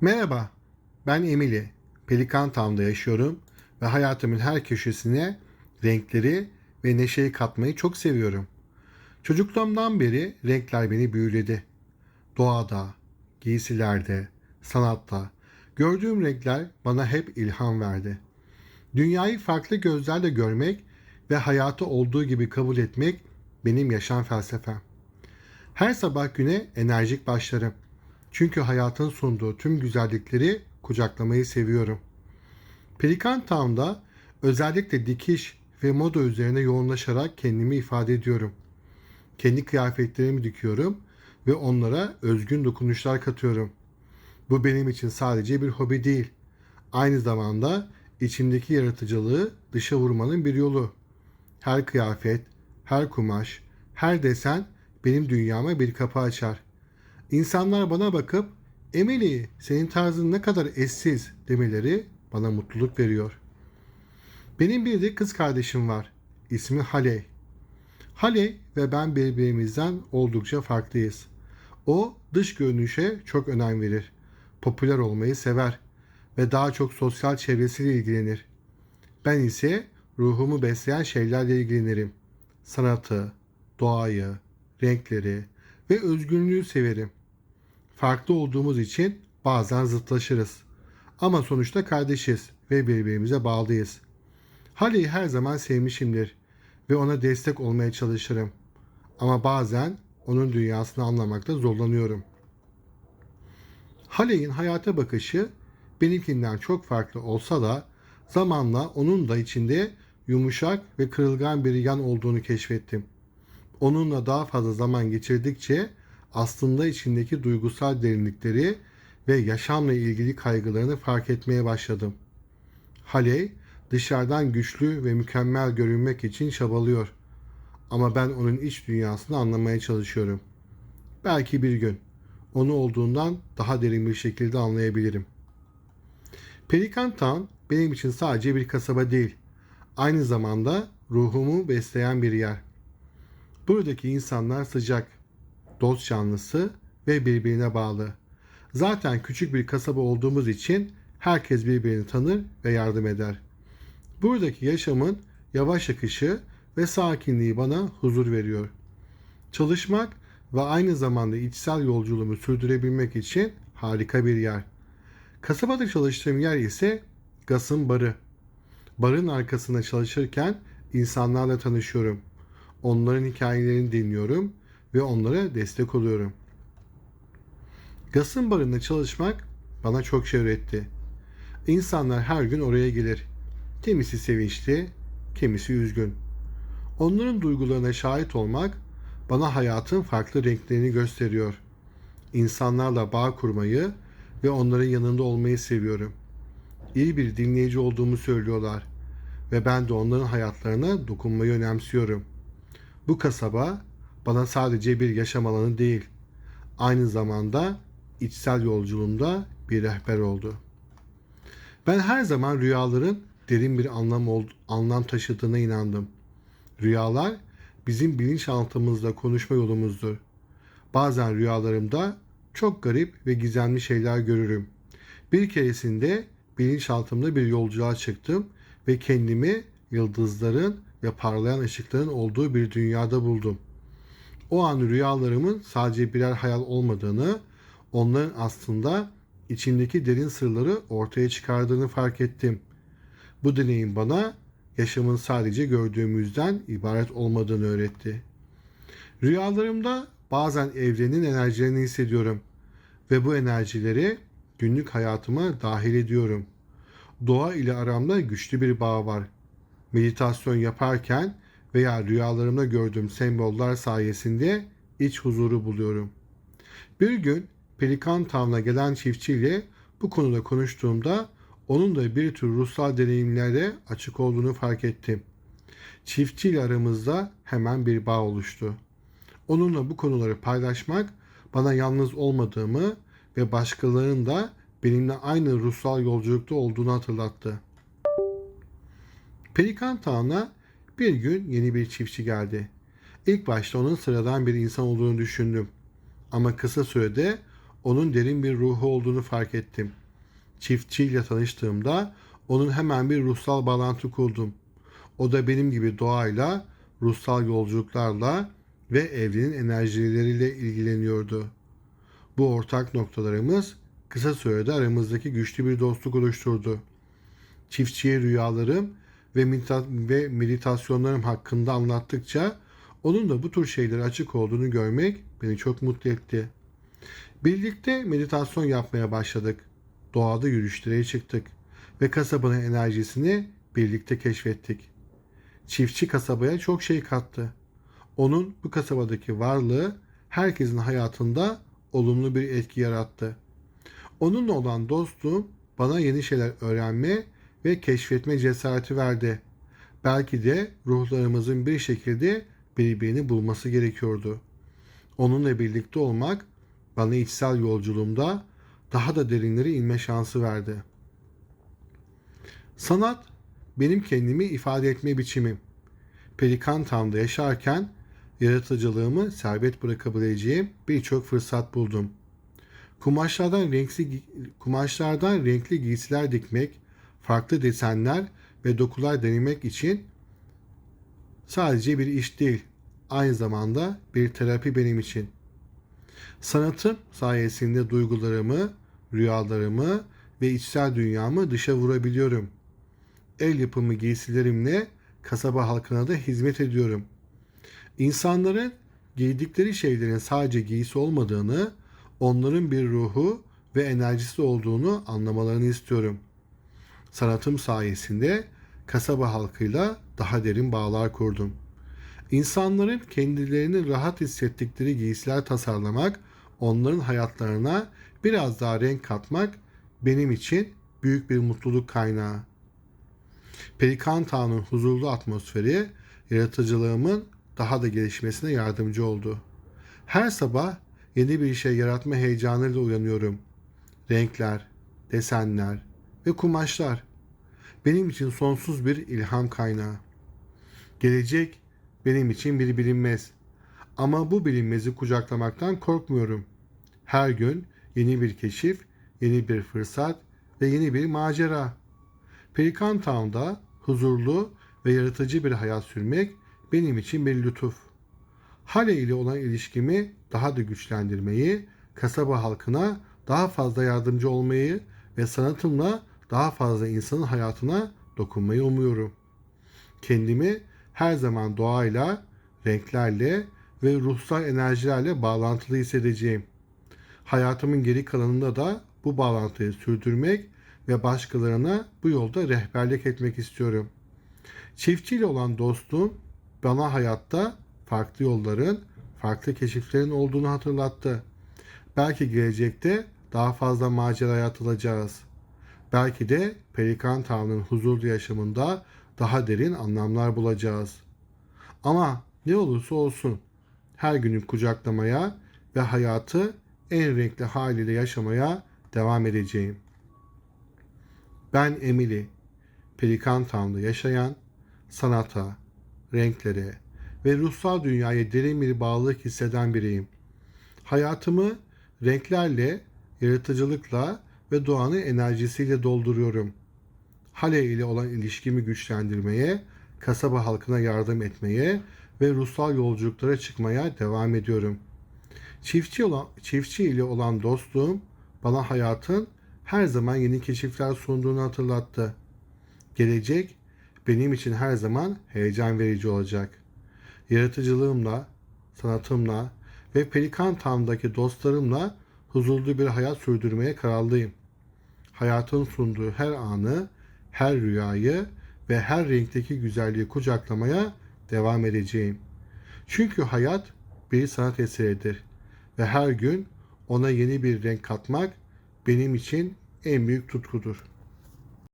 Merhaba, ben Emily. Pelikan Town'da yaşıyorum ve hayatımın her köşesine renkleri ve neşeyi katmayı çok seviyorum. Çocukluğumdan beri renkler beni büyüledi. Doğada, giysilerde, sanatta gördüğüm renkler bana hep ilham verdi. Dünyayı farklı gözlerle görmek ve hayatı olduğu gibi kabul etmek benim yaşam felsefem. Her sabah güne enerjik başlarım. Çünkü hayatın sunduğu tüm güzellikleri kucaklamayı seviyorum. Pelikan Town'da özellikle dikiş ve moda üzerine yoğunlaşarak kendimi ifade ediyorum. Kendi kıyafetlerimi dikiyorum ve onlara özgün dokunuşlar katıyorum. Bu benim için sadece bir hobi değil. Aynı zamanda içimdeki yaratıcılığı dışa vurmanın bir yolu. Her kıyafet, her kumaş, her desen benim dünyama bir kapı açar. İnsanlar bana bakıp Emily senin tarzın ne kadar eşsiz demeleri bana mutluluk veriyor. Benim bir de kız kardeşim var. İsmi Haley. Haley ve ben birbirimizden oldukça farklıyız. O dış görünüşe çok önem verir. Popüler olmayı sever ve daha çok sosyal çevresiyle ilgilenir. Ben ise ruhumu besleyen şeylerle ilgilenirim. Sanatı, doğayı, renkleri ve özgünlüğü severim. Farklı olduğumuz için bazen zıtlaşırız. Ama sonuçta kardeşiz ve birbirimize bağlıyız. Hale'yi her zaman sevmişimdir ve ona destek olmaya çalışırım. Ama bazen onun dünyasını anlamakta zorlanıyorum. Haley'in hayata bakışı benimkinden çok farklı olsa da zamanla onun da içinde yumuşak ve kırılgan bir yan olduğunu keşfettim. Onunla daha fazla zaman geçirdikçe aslında içindeki duygusal derinlikleri ve yaşamla ilgili kaygılarını fark etmeye başladım. Haley dışarıdan güçlü ve mükemmel görünmek için çabalıyor. Ama ben onun iç dünyasını anlamaya çalışıyorum. Belki bir gün onu olduğundan daha derin bir şekilde anlayabilirim. Pelikan Town benim için sadece bir kasaba değil, aynı zamanda ruhumu besleyen bir yer. Buradaki insanlar sıcak, dost canlısı ve birbirine bağlı. Zaten küçük bir kasaba olduğumuz için herkes birbirini tanır ve yardım eder. Buradaki yaşamın yavaş akışı ve sakinliği bana huzur veriyor. Çalışmak ve aynı zamanda içsel yolculuğumu sürdürebilmek için harika bir yer. Kasabada çalıştığım yer ise Gas'ın barı. Barın arkasında çalışırken insanlarla tanışıyorum. Onların hikayelerini dinliyorum ve onlara destek oluyorum. Gas'ın barında çalışmak bana çok şey öğretti. İnsanlar her gün oraya gelir. Kimisi sevinçli, kimisi üzgün. Onların duygularına şahit olmak bana hayatın farklı renklerini gösteriyor. İnsanlarla bağ kurmayı ve onların yanında olmayı seviyorum. İyi bir dinleyici olduğumu söylüyorlar ve ben de onların hayatlarına dokunmayı önemsiyorum. Bu kasaba bana sadece bir yaşam alanı değil, aynı zamanda içsel yolculuğumda bir rehber oldu. Ben her zaman rüyaların derin bir anlam ol- anlam taşıdığına inandım. Rüyalar bizim bilinçaltımızla konuşma yolumuzdur. Bazen rüyalarımda çok garip ve gizemli şeyler görürüm. Bir keresinde bilinçaltımda bir yolculuğa çıktım ve kendimi yıldızların ve parlayan ışıkların olduğu bir dünyada buldum. O an rüyalarımın sadece birer hayal olmadığını, onların aslında içindeki derin sırları ortaya çıkardığını fark ettim. Bu deneyim bana yaşamın sadece gördüğümüzden ibaret olmadığını öğretti. Rüyalarımda bazen evrenin enerjilerini hissediyorum ve bu enerjileri günlük hayatıma dahil ediyorum. Doğa ile aramda güçlü bir bağ var. Meditasyon yaparken veya rüyalarımda gördüğüm semboller sayesinde iç huzuru buluyorum. Bir gün Pelikan Town'a gelen çiftçiyle bu konuda konuştuğumda onun da bir tür ruhsal deneyimlere açık olduğunu fark ettim. Çiftçiyle aramızda hemen bir bağ oluştu. Onunla bu konuları paylaşmak bana yalnız olmadığımı ve başkalarının da benimle aynı ruhsal yolculukta olduğunu hatırlattı. Pelikan Town'a bir gün yeni bir çiftçi geldi. İlk başta onun sıradan bir insan olduğunu düşündüm. Ama kısa sürede onun derin bir ruhu olduğunu fark ettim. Çiftçiyle tanıştığımda onun hemen bir ruhsal bağlantı kurdum. O da benim gibi doğayla, ruhsal yolculuklarla ve evrenin enerjileriyle ilgileniyordu. Bu ortak noktalarımız kısa sürede aramızdaki güçlü bir dostluk oluşturdu. Çiftçiye rüyalarım ve, medita- meditasyonlarım hakkında anlattıkça onun da bu tür şeylere açık olduğunu görmek beni çok mutlu etti. Birlikte meditasyon yapmaya başladık. Doğada yürüyüşlere çıktık ve kasabanın enerjisini birlikte keşfettik. Çiftçi kasabaya çok şey kattı. Onun bu kasabadaki varlığı herkesin hayatında olumlu bir etki yarattı. Onunla olan dostluğum bana yeni şeyler öğrenme ve keşfetme cesareti verdi. Belki de ruhlarımızın bir şekilde birbirini bulması gerekiyordu. Onunla birlikte olmak bana içsel yolculuğumda daha da derinlere inme şansı verdi. Sanat benim kendimi ifade etme biçimim. Pelikan Town'da yaşarken yaratıcılığımı serbest bırakabileceğim birçok fırsat buldum. Kumaşlardan renkli kumaşlardan renkli giysiler dikmek, farklı desenler ve dokular denemek için sadece bir iş değil, aynı zamanda bir terapi benim için. Sanatım sayesinde duygularımı, rüyalarımı ve içsel dünyamı dışa vurabiliyorum. El yapımı giysilerimle kasaba halkına da hizmet ediyorum. İnsanların giydikleri şeylerin sadece giysi olmadığını, onların bir ruhu ve enerjisi olduğunu anlamalarını istiyorum. Sanatım sayesinde kasaba halkıyla daha derin bağlar kurdum. İnsanların kendilerini rahat hissettikleri giysiler tasarlamak, onların hayatlarına biraz daha renk katmak benim için büyük bir mutluluk kaynağı. Pelikan Town'un huzurlu atmosferi yaratıcılığımın daha da gelişmesine yardımcı oldu. Her sabah yeni bir şey yaratma heyecanıyla uyanıyorum. Renkler, desenler ve kumaşlar benim için sonsuz bir ilham kaynağı. Gelecek benim için bir bilinmez. Ama bu bilinmezi kucaklamaktan korkmuyorum. Her gün yeni bir keşif, yeni bir fırsat ve yeni bir macera. Pelikan Town'da huzurlu ve yaratıcı bir hayat sürmek benim için bir lütuf. Hale ile olan ilişkimi daha da güçlendirmeyi, kasaba halkına daha fazla yardımcı olmayı ve sanatımla daha fazla insanın hayatına dokunmayı umuyorum. Kendimi her zaman doğayla, renklerle ve ruhsal enerjilerle bağlantılı hissedeceğim. Hayatımın geri kalanında da bu bağlantıyı sürdürmek ve başkalarına bu yolda rehberlik etmek istiyorum. Çiftçiyle olan dostluğum bana hayatta farklı yolların, farklı keşiflerin olduğunu hatırlattı. Belki gelecekte daha fazla maceraya atılacağız. Belki de Pelikan Town'un huzurlu yaşamında daha derin anlamlar bulacağız. Ama ne olursa olsun her günü kucaklamaya ve hayatı en renkli haliyle yaşamaya devam edeceğim. Ben Emily, Pelikan Town'da yaşayan, sanata, renklere ve ruhsal dünyaya derin bir bağlılık hisseden biriyim. Hayatımı renklerle, yaratıcılıkla ve doğanın enerjisiyle dolduruyorum. Hale ile olan ilişkimi güçlendirmeye, kasaba halkına yardım etmeye ve ruhsal yolculuklara çıkmaya devam ediyorum. Çiftçi, olan, çiftçi ile olan dostluğum bana hayatın her zaman yeni keşifler sunduğunu hatırlattı. Gelecek benim için her zaman heyecan verici olacak. Yaratıcılığımla, sanatımla ve Pelikan Town'daki dostlarımla huzurlu bir hayat sürdürmeye kararlıyım. Hayatın sunduğu her anı, her rüyayı ve her renkteki güzelliği kucaklamaya devam edeceğim. Çünkü hayat bir sanat eseridir ve her gün ona yeni bir renk katmak benim için en büyük tutkudur.''